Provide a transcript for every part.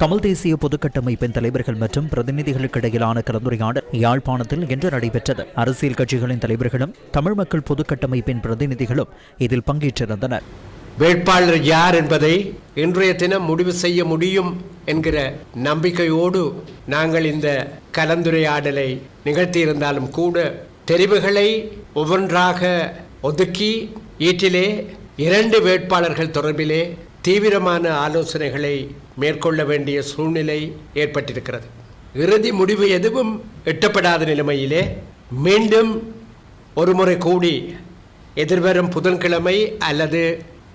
தமிழ் தேசிய பொதுக்கட்டமைப்பின் தலைவர்கள் மற்றும் பிரதிநிதிகளுக்கிடையிலான கலந்துரையாடல் யாழ்ப்பாணத்தில் இன்று நடைபெற்றது. அரசியல் கட்சிகளின் தலைவர்களும் தமிழ் மக்கள் பொதுக்கட்டமைப்பின் பிரதிநிதிகளும் இதில் பங்கேற்றிருந்தனர். வேட்பாளர் யார் என்பதை இன்றைய தினம் முடிவு செய்ய முடியும் என்கிற நம்பிக்கையோடு நாங்கள் இந்த கலந்துரையாடலை நிகழ்த்தியிருந்தாலும் கூட தெரிவுகளை ஒவ்வொன்றாக ஒதுக்கி ஈட்டிலே இரண்டு வேட்பாளர்கள் தொடர்பிலே தீவிரமான ஆலோசனைகளை மேற்கொள்ள வேண்டிய சூழ்நிலை ஏற்பட்டிருக்கிறது. இறுதி முடிவு எதுவும் எட்டப்படாத நிலைமையிலே மீண்டும் ஒருமுறை கூடி எதிர்வரும் புதன்கிழமை அல்லது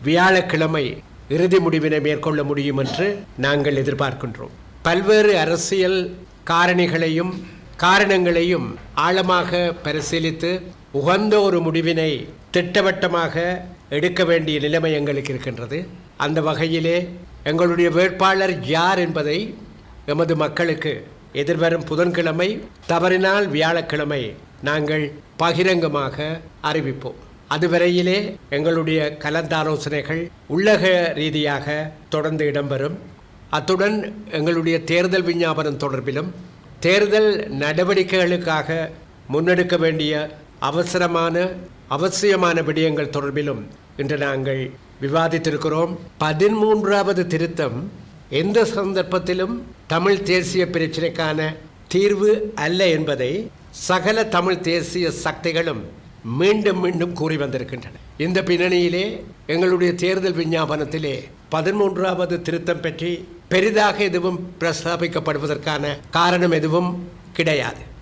வியாழக்கிழமை இறுதி முடிவினை மேற்கொள்ள முடியும் என்று நாங்கள் எதிர்பார்க்கின்றோம். பல்வேறு அரசியல் காரணிகளையும் காரணங்களையும் ஆழமாக பரிசீலித்து உகந்த ஒரு முடிவினை திட்டவட்டமாக எடுக்க வேண்டிய நிலைமை எங்களுக்கு இருக்கின்றது. அந்த வகையிலே எங்களுடைய வேட்பாளர் யார் என்பதை எமது மக்களுக்கு எதிர்வரும் புதன்கிழமை தவறினால் வியாழக்கிழமை நாங்கள் பகிரங்கமாக அறிவிப்போம். அதுவரையிலே எங்களுடைய கலந்தாலோசனைகள் உள்ளக ரீதியாக தொடர்ந்து இடம்பெறும். அத்துடன் எங்களுடைய தேர்தல் விஞ்ஞாபனம் தொடர்பிலும் தேர்தல் நடவடிக்கைகளுக்காக முன்னெடுக்க வேண்டிய அவசரமான அவசியமான விடயங்கள் தொடர்பிலும் இன்று நாங்கள் விவாதித்திருக்கிறோம். பதிமூன்றாவது திருத்தம் எந்த சந்தர்ப்பத்திலும் தமிழ் தேசிய பிரச்சினைக்கான தீர்வு அல்ல என்பதை சகல தமிழ் தேசிய சக்திகளும் மீண்டும் மீண்டும் கூறி வந்திருக்கின்றன. இந்த பின்னணியிலே எங்களுடைய தேர்தல் விஞ்ஞாபனத்திலே பதிமூன்றாவது திருத்தம் பற்றி பெரிதாக எதுவும் பிரஸ்தாபிக்கப்படுவதற்கான காரணம் எதுவும் கிடையாது.